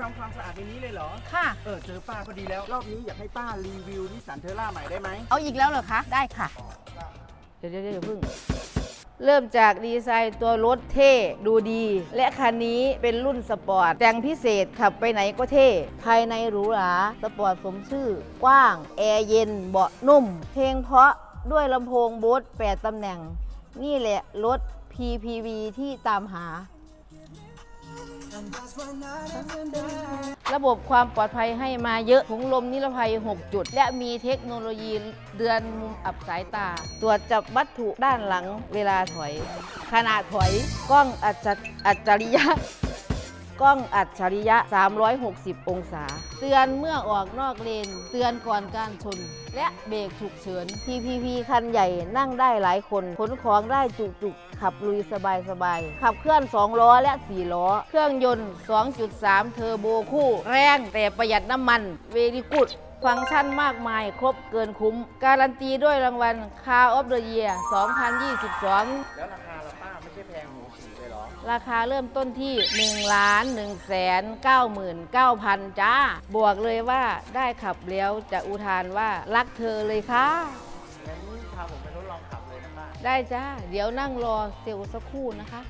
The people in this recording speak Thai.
ทำความสะอาดในนี้เลยเหรอ ค่ะ เออเจอป้าพอดีแล้วรอบนี้อยากให้ป้ารีวิวนิสสันเทอร่าใหม่ได้ไหมเอาอีกแล้วเหรอคะ ได้ค่ะ เดี๋ยวเดี๋ยวเดี๋ยวพึ่ง เริ่มจากดีไซน์ตัวรถเท่ดูดี และคันนี้เป็นรุ่นสปอร์ต แต่งพิเศษขับไปไหนก็เท่ ภายในหรูหรา สปอร์ตสมชื่อ กว้าง แอร์เย็น เบาะนุ่ม เพลงเพราะด้วยลำโพงโบส8ตำแหน่ง นี่แหละรถ PPV ที่ตามหา ระบบความปลอดภัยให้มาเยอะถุงลมนิรภัย 6 จุด และมีเทคโนโลยีเดือนมุมอับสายตา ตรวจจับวัตถุด้านหลังเวลาถอย ขณะถอยกล้องอัจฉอัจฉริยะ กล้องอัจฉริยะ 360 องศา เตือนเมื่อออกนอกเลน เตือนก่อนการชน และเบรกฉุกเฉิน PPP คันใหญ่นั่งได้หลายคน ขนของได้จุกๆ ขับลุยสบายๆ ขับเคลื่อน 2 ล้อและ 4 ล้อ เครื่องยนต์ 2.3 เทอร์โบคู่ แรงแต่ประหยัดน้ำมัน เวรีกุดฟังก์ชันมากมายครบเกินคุ้ม การันตีด้วยรางวัล Car of the Year 2022 รอราคาเริ่มต้นที่1ล้าน1แสน99,000 จ้า บวกเลยว่าได้ขับแล้วจะอุทานว่ารักเธอเลยค่ะงั้นพาผมไปทดลองขับเลยนะป้า ได้จ้า เดี๋ยวนั่งรอเซลล์สักครู่นะคะ